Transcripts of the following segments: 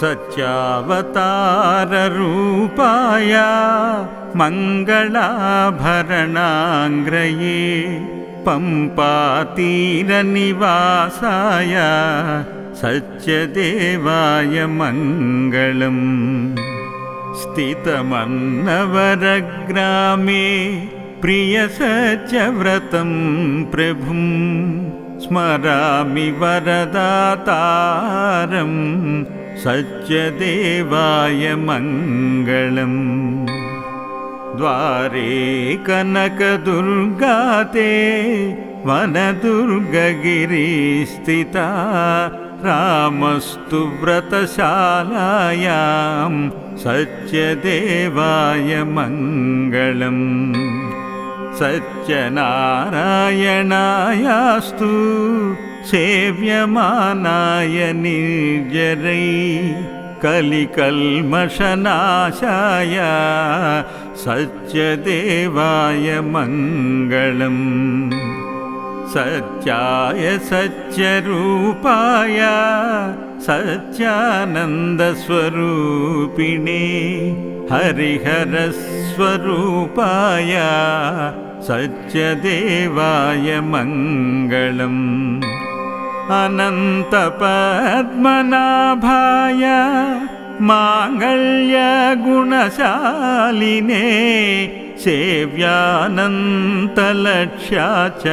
सत्यावताररूपाय मङ्गलाभरणाङ्ग्रये पम्पातीरनिवासाय सत्यदेवाय मङ्गलम् स्थितमन्नवरग्रामे प्रियसत्यव्रतं प्रभुं स्मरामि वरदातारं सत्यदेवाय मङ्गलम् द्वारे कनकदुर्गाते वनदुर्गगिरिस्थिता रामस्तु व्रतशालायां सत्यदेवाय मङ्गलम् सत्यनारायणायास्तु सेव्यमानाय निर्जरै कलिकल्मषनाशाय सत्यदेवाय मङ्गलम्। सत्याय सत्यरूपाय सत्यानन्दस्वरूपिणे हरिहरस्वरूपाय सत्यदेवाय मङ्गलम् अनन्तपद्मनाभाय माङ्गल्यगुणशालिने सेव्यानन्तलक्ष्या च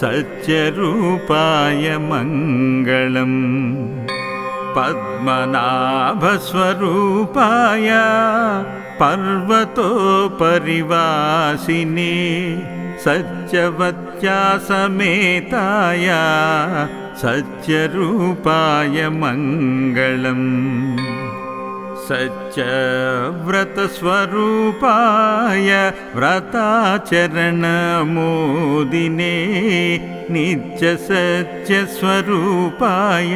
सत्यरूपाय मङ्गलम् पद्मनाभस्वरूपाय पर्वतोपरिवासिने सत्यवत्या समेताय सत्यरूपाय मङ्गलम्। सत्यव्रतस्वरूपाय व्रताचरणमोदिने नित्यसत्यस्वरूपाय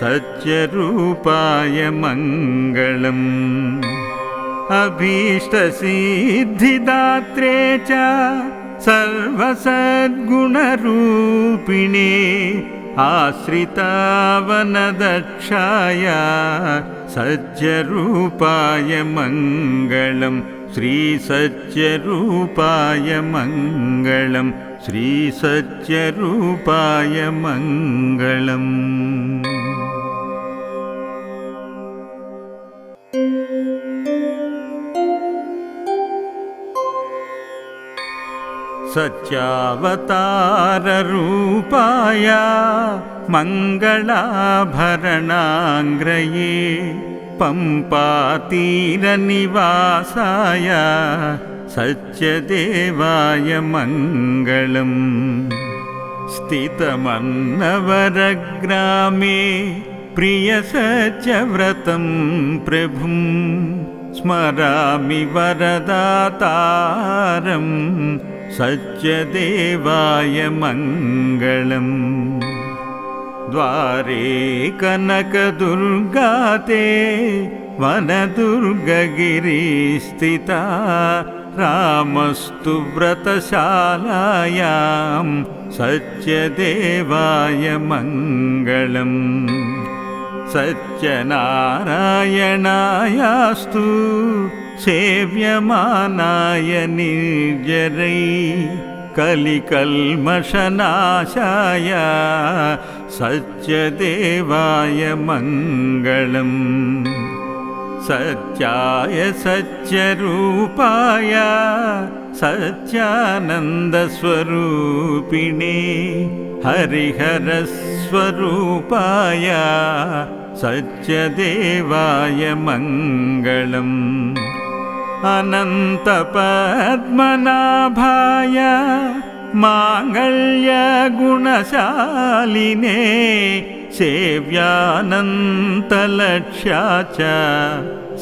सत्यरूपाय मङ्गलम्। अभीष्टसिद्धिदात्रे च सर्वसद्गुणरूपिणे आश्रितावनदक्षाय सत्यरूपाय मङ्गलं श्रीसत्यरूपाय मङ्गलं श्रीसत्यरूपाय मङ्गलम् सत्यावताररूपाय मङ्गलाभरणाङ्ग्रये पम्पातीरनिवासाय सत्यदेवाय मङ्गलम् स्थितमन्नवरग्रामे प्रियसत्यव्रतं प्रभुं स्मरामि वरदातारम् सत्यदेवाय मङ्गलम्। द्वारे कनकदुर्गाते वनदुर्गगिरिस्थिता रामस्तु व्रतशालायां सत्यदेवाय मङ्गलम्। सत्यनारायणायास्तु सेव्यमानाय निर्जरै कलिकल्मषनाशाय सत्यदेवाय मङ्गलम्। सत्याय सत्यरूपाय सत्यानन्दस्वरूपिणे हरिहरस्वरूपाय सत्यदेवाय मङ्गलम् अनन्तपद्मनाभाय माङ्गल्यगुणशालिने सेव्यानन्तलक्ष्या च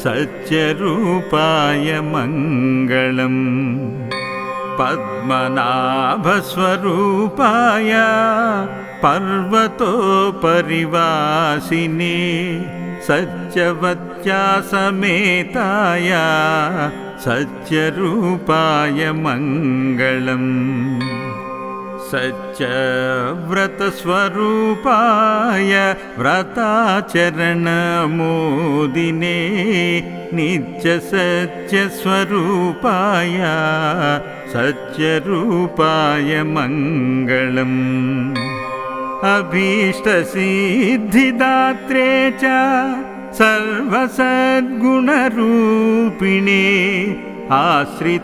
सत्यरूपाय मङ्गलम् पद्मनाभस्वरूपाय पर्वतोपरिवासिने सत्यवत्या समेताय सत्यरूपाय मङ्गलम्। सच्चव्रतस्वरूपाय व्रताचरणमोदिने नित्यसत्यस्वरूपाय सत्यरूपाय मङ्गलम् अभीष्टसिद्धिदात्रे च सर्वसद्गुणरूपिणे आश्रितावनदक्षाय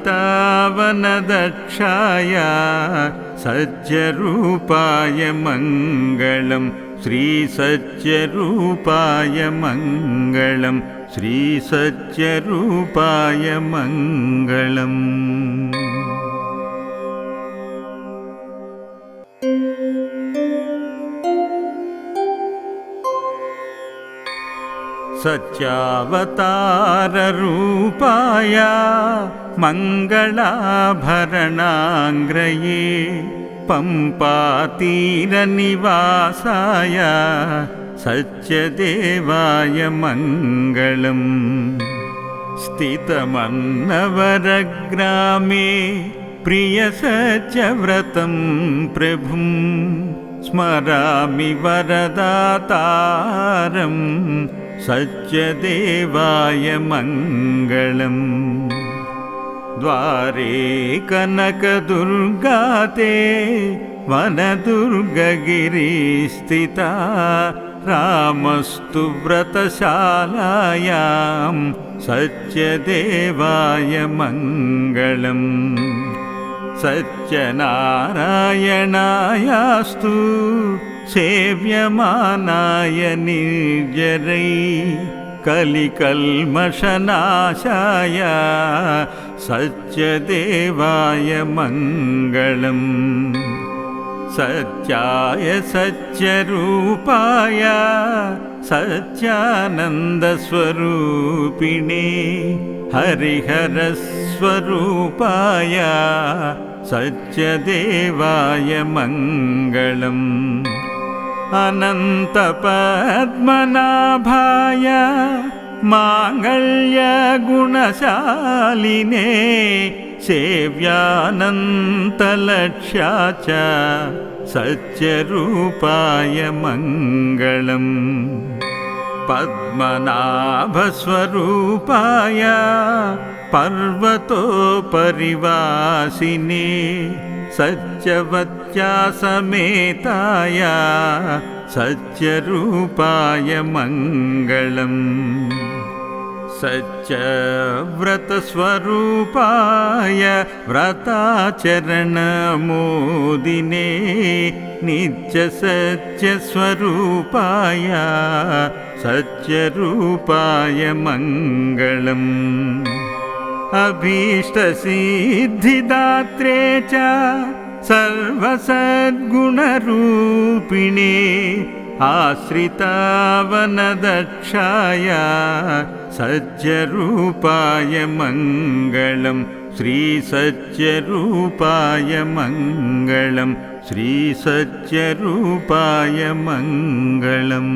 सज्जरूपाय मङ्गलं श्रीसज्जरूपाय मङ्गलं श्रीसज्जरूपाय मङ्गलम् सत्यावताररूपाय मङ्गलाभरणाङ्ग्रये पम्पातीरनिवासाय सत्यदेवाय मङ्गलम् स्थितमन्नवरग्रामे प्रियसत्यव्रतं प्रभुं स्मरामि वरदातारम् सत्यदेवाय मङ्गलम्। द्वारे कनकदुर्गाते वनदुर्गगिरिस्थिता। रामस्तु व्रतशालायां सत्यदेवाय मङ्गलम्। सत्यनारायणायास्तु सेव्यमानाय निर्जरै कलिकल्मषनाशाय सत्यदेवाय मङ्गलम्। सत्याय सत्यरूपाय सत्यानन्दस्वरूपिणे हरिहरस्वरूपाय सत्यदेवाय मङ्गलम् अनन्तपद्मनाभाय माङ्गल्यगुणशालिने सेव्यानन्तलक्ष्या च सत्यरूपाय मङ्गलम् पद्मनाभस्वरूपाय पर्वतोपरिवासिने सत्यवत्या समेताय सत्यरूपाय मङ्गलम्। सत्यव्रतस्वरूपाय व्रताचरणमोदिने नित्यसत्यस्वरूपाय सत्यरूपाय मङ्गलम् अभीष्टसिद्धिदात्रे च सर्वसद्गुणरूपिणे आश्रितावनदक्षाय सज्जरूपाय मङ्गलं श्रीसज्जरूपाय मङ्गलं श्रीसज्जरूपाय मङ्गलम्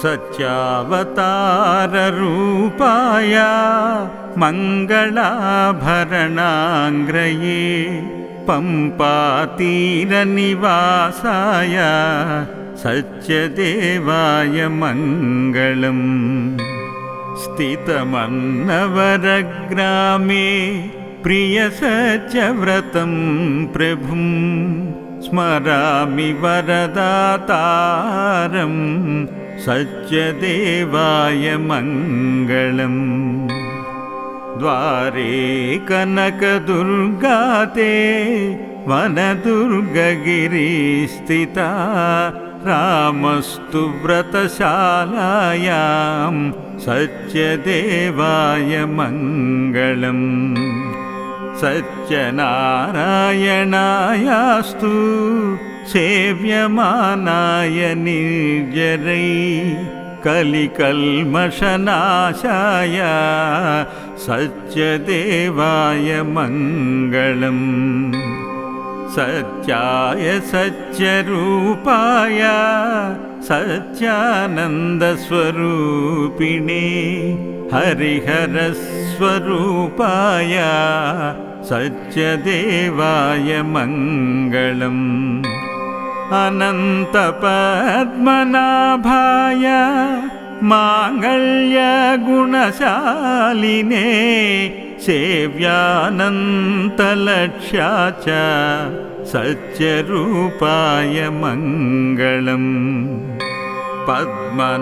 सत्यावताररूपाय मङ्गलाभरणाङ्ग्रये पम्पातीरनिवासाय सत्यदेवाय मङ्गलम् स्थितमन्नवरग्रामे प्रियसत्यव्रतं प्रभुं स्मरामि वरदातारम् सत्यदेवाय मङ्गलम्। द्वारे कनकदुर्गाते वनदुर्गगिरिस्थिता रामस्तु व्रतशालायां सत्यदेवाय मङ्गलम्। सत्यनारायणायास्तु सेव्यमानाय निर्जरै कलिकल्मषनाशाय सत्यदेवाय मङ्गलम्। सत्याय सत्यरूपाय सच्चानन्दस्वरूपिणे हरिहरस्वरूपाय सत्यदेवाय मङ्गलम् अनन्तपद्मनाभाय माङ्गल्यगुणशालिने सेव्यानन्तलक्ष्या च सत्यरूपाय मङ्गलम् पद्मनाभस्वरूपाय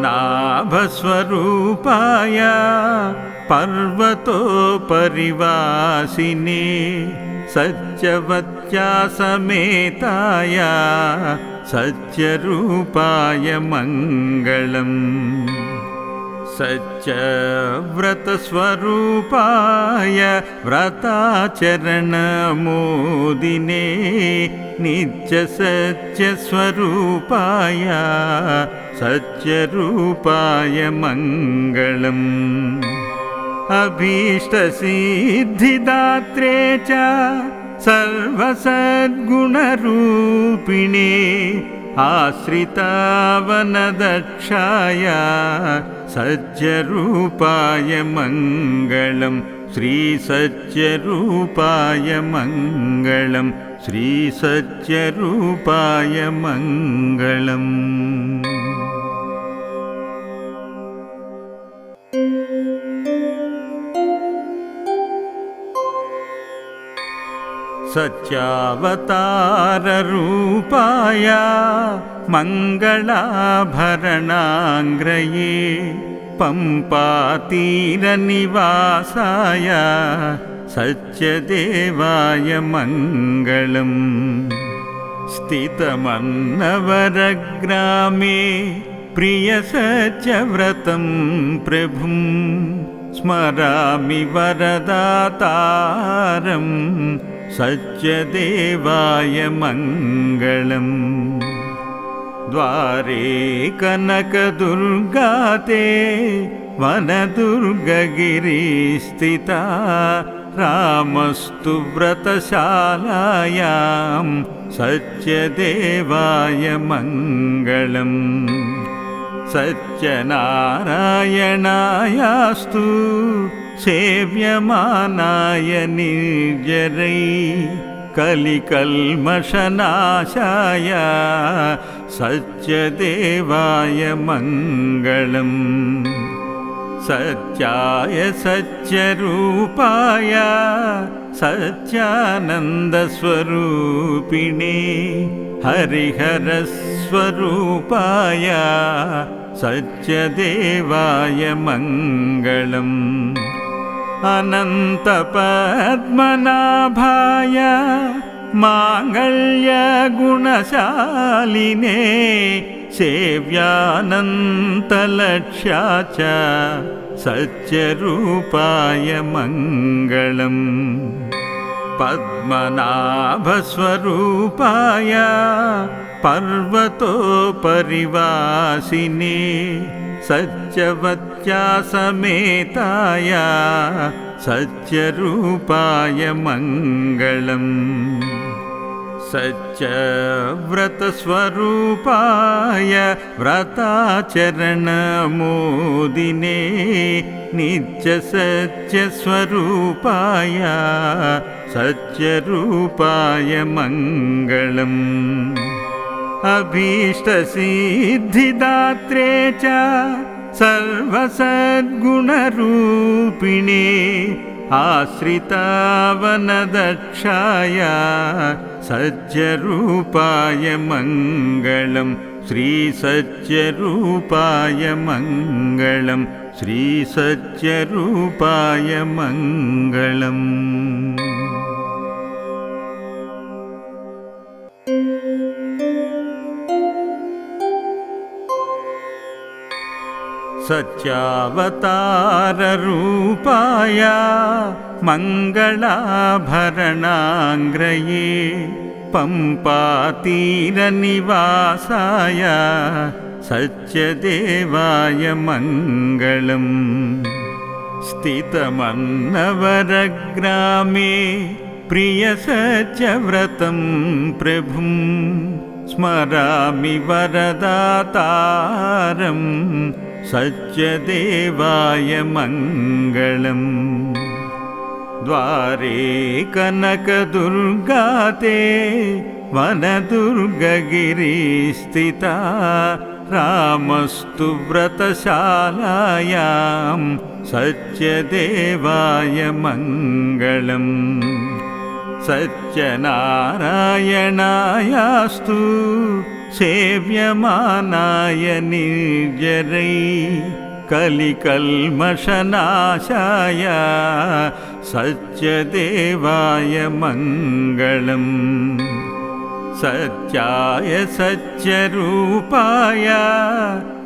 पर्वतोपरिवासिने सत्यवत्या समेताय सत्यरूपाय मङ्गलम्। सत्यव्रतस्वरूपाय व्रताचरणमोदिने नित्यसत्यस्वरूपाय सत्यरूपाय मङ्गलम् अभीष्टसिद्धिदात्रे च सर्वसद्गुणरूपिणे आश्रितावनदक्षाय सत्यरूपाय मङ्गलं श्रीसत्यरूपाय मङ्गलं श्रीसत्यरूपाय मङ्गलम् सत्यावताररूपाय मङ्गलाभरणाङ्ग्रये पम्पातीरनिवासाय सत्यदेवाय मङ्गलम् स्थितमन्नवरग्रामे प्रियसत्यव्रतं प्रभुं स्मरामि वरदातारम् सत्यदेवाय मङ्गलम्। द्वारे कनकदुर्गाते वनदुर्गगिरिस्थिता रामस्तु व्रतशालायां सत्यदेवाय मङ्गलम्। सत्यनारायणायास्तु सेव्यमानाय निर्जरै कलिकल्मषनाशाय सत्यदेवाय मङ्गलम् सत्याय सत्यरूपाय सत्यानन्दस्वरूपिणे हरिहरस्वरूपाय सत्यदेवाय मङ्गलम् अनन्तपद्मनाभाय माङ्गल्यगुणशालिने सेव्यानन्तलक्ष्या च सत्यरूपाय मङ्गलम् पद्मनाभस्वरूपाय पर्वतोपरिवासिने सत्यवत्या समेताय सत्यरूपाय मङ्गलम्। सत्यव्रतस्वरूपाय व्रताचरणमोदिने नित्यसत्यस्वरूपाय सत्यरूपाय मङ्गलम् अभीष्टसिद्धिदात्रे च सर्वसद्गुणरूपिणे आश्रितावनदक्षाय सत्यरूपाय मङ्गलं श्रीसत्यरूपाय मङ्गलं श्रीसत्यरूपाय मङ्गलम् सत्यावताररूपाय मङ्गलाभरणाङ्ग्रये पम्पातीरनिवासाय सत्यदेवाय मङ्गलम् स्थितमन्नवरग्रामे प्रियसत्यव्रतं प्रभुं स्मरामि वरदातारं सत्यदेवाय मङ्गलम् द्वारे कनकदुर्गाते वनदुर्गगिरिस्थिता। रामस्तु व्रतशालायां सत्यदेवाय मङ्गलम् सत्यनारायणायास्तु सेव्यमानाय निर्जरै कलिकल्मषनाशाय सत्यदेवाय मङ्गलम्। सत्याय सत्यरूपाय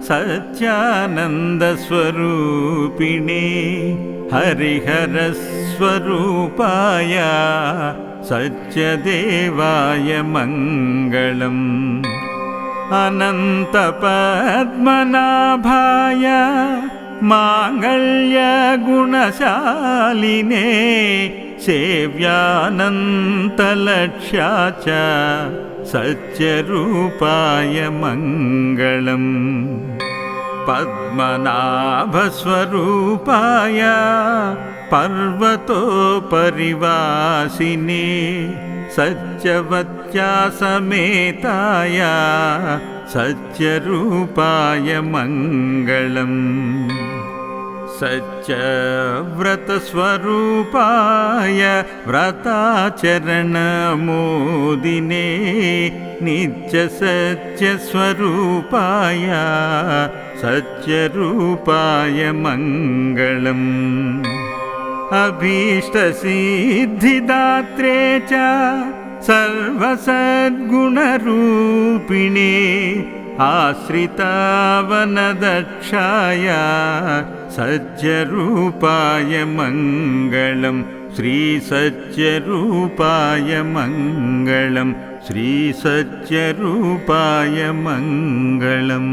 सत्यानन्दस्वरूपिणे हरिहरस्वरूपाय सत्यदेवाय मङ्गलम् अनन्तपद्मनाभाय माङ्गल्यगुणशालिने सेव्यानन्तलक्ष्या च सत्यरूपाय मङ्गलम् पद्मनाभस्वरूपाय पर्वतोपरिवासिने सत्यवत्या समेताय सत्यरूपाय मङ्गलम्। सत्यव्रतस्वरूपाय व्रताचरणमोदिने नित्यसत्यस्वरूपाय सत्यरूपाय मङ्गलम् अभीष्टसिद्धिदात्रे च सर्वसद्गुणरूपिणे आश्रितावनदक्षाय सत्यरूपाय मङ्गलं श्रीसत्यरूपाय मङ्गलं श्रीसत्यरूपाय मङ्गलम्